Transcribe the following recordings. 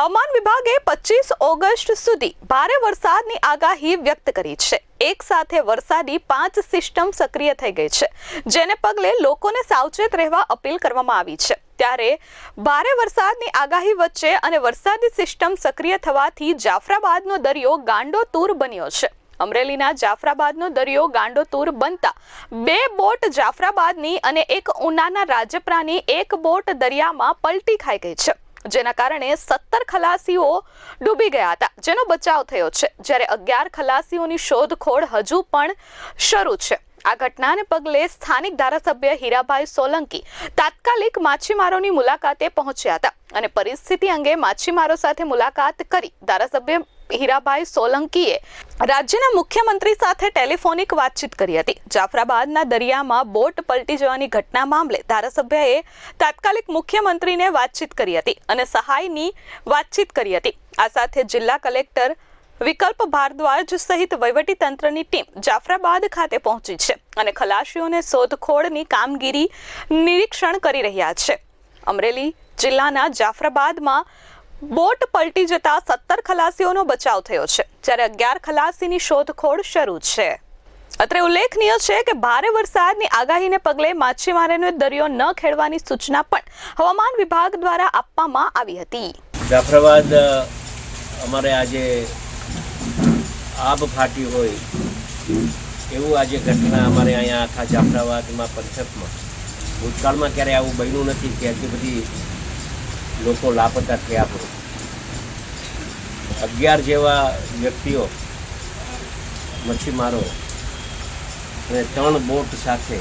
હવામાન વિભાગે પચીસ ઓગસ્ટ સુધી ભારે વરસાદની આગાહી વ્યક્ત કરી છે. એક સાથે વરસાદી પાંચ સિસ્ટમ સક્રિય થઈ ગઈ છે, જેને પગલે લોકોને સાવચેત રહેવા અપીલ કરવામાં આવી છે. ત્યારે ભારે વરસાદની આગાહી વચ્ચે અને વરસાદી સિસ્ટમ સક્રિય થવાથી જાફરાબાદનો દરિયો ગાંડોતૂર બન્યો છે. અમરેલીના જાફરાબાદનો દરિયો ગાંડોતૂર બનતા બે બોટ જાફરાબાદની અને એક ઉનાના રાજપરાની એક બોટ દરિયામાં પલટી ખાઈ ગઈ છે. જેના કારણે સત્તર ખલાસીઓ ડૂબી ગયા હતા. જેનો બચાવ થયો છે. જ્યારે અગિયાર ખલાસીઓની શોધખોળ હજુ પણ શરૂ છે. આ ઘટનાને પગલે સ્થાનિક ધારાસભ્ય હીરાભાઈ સોલંકી તાત્કાલિક માછીમારોની મુલાકાતે પહોંચ્યા હતા અને પરિસ્થિતિ અંગે માછીમારો સાથે મુલાકાત કરી ધારાસભ્ય હીરાભાઈ સોલંકીએ રાજ્યના મુખ્યમંત્રી સાથે ટેલિફોનિક વાતચીત કરી હતી. જાફરાબાદના દરિયામાં બોટ પલટી જવાની ઘટના મામલે ધારાસભ્યએ તાત્કાલિક મુખ્યમંત્રીને વાતચીત કરી હતી અને સહાયની વાતચીત કરી હતી. આ સાથે જિલ્લા કલેક્ટર વિકલ્પ ભારદ્વાજ સહિત તંત્રની ટીમ જાફરાબાદ ખાતે પહોંચી છે અને ખલાસીઓને શોધખોળની કામગીરી નિરીક્ષણ કરી રહ્યા છે. અમરેલી જિલ્લાના જાફરાબાદમાં બોટ પલટી જતા સત્તર ખલાસીઓનો બચાવ થયો છે, જ્યારે અગિયાર ખલાસીની શોધખોળ શરૂ છે. અત્રે ઉલ્લેખનીય છે કે ભારે વરસાદની આગાહીને પગલે માછીમારોને દરિયો ન ખેડવાની સૂચના પણ હવામાન વિભાગ દ્વારા આપવામાં આવી હતી. જાફરાબાદ અમારે આજે આબ ફાટી હોય એવું આજે ઘટના અમારે અહીંયા આખા જાફરાબાદમાં પંથકમાં. ભૂતકાળમાં ક્યારેય આવું બન્યું નથી કે આટલી બધી લોકો લાપતા થયા હોય અગિયાર જેવા વ્યક્તિઓ મચ્છીમારો અને ત્રણ બોટ સાથે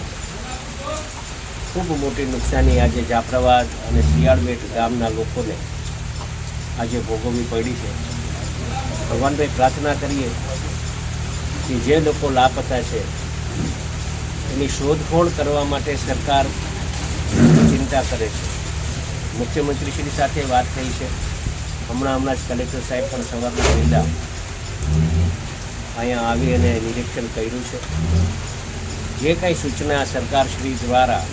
ખૂબ મોટી નુકસાની આજે જાફરાબાદ અને શિયાળબેટ ગામના લોકોને આજે ભોગવવી પડી છે. ભગવાનભાઈ પ્રાર્થના કરીએ કે જે લોકો લાપતા છે, એની શોધખોળ કરવા માટે સરકાર ચિંતા કરે છે. મુખ્યમંત્રીશ્રી સાથે વાત થઈ છે. હમણાં હમણાં જ કલેક્ટર સાહેબ પણ સવારના પહેલાં અહીંયા આવી અને નિરીક્ષણ કર્યું છે. જે કંઈ સૂચના સરકારશ્રી દ્વારા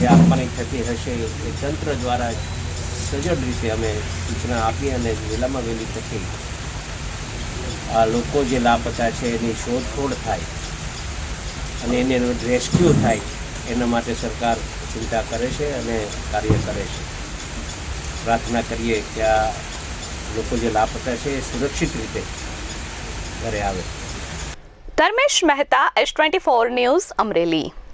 જે આપવાની થતી હશે એ તંત્ર દ્વારા સજડ રીતે અમે સૂચના આપી અને વહેલામાં વહેલી થતી. આ લોકો જે લાપતા છે એની શોધખોળ થાય અને એને રેસ્ક્યુ થાય એના માટે સરકાર ચિંતા કરે છે અને કાર્ય કરે છે. પ્રાર્થના કરીએ કે આ લોકો જે લાપતા છે એ સુરક્ષિત રીતે ઘરે આવે. Dharmesh Mehta, S twenty four news Amreli.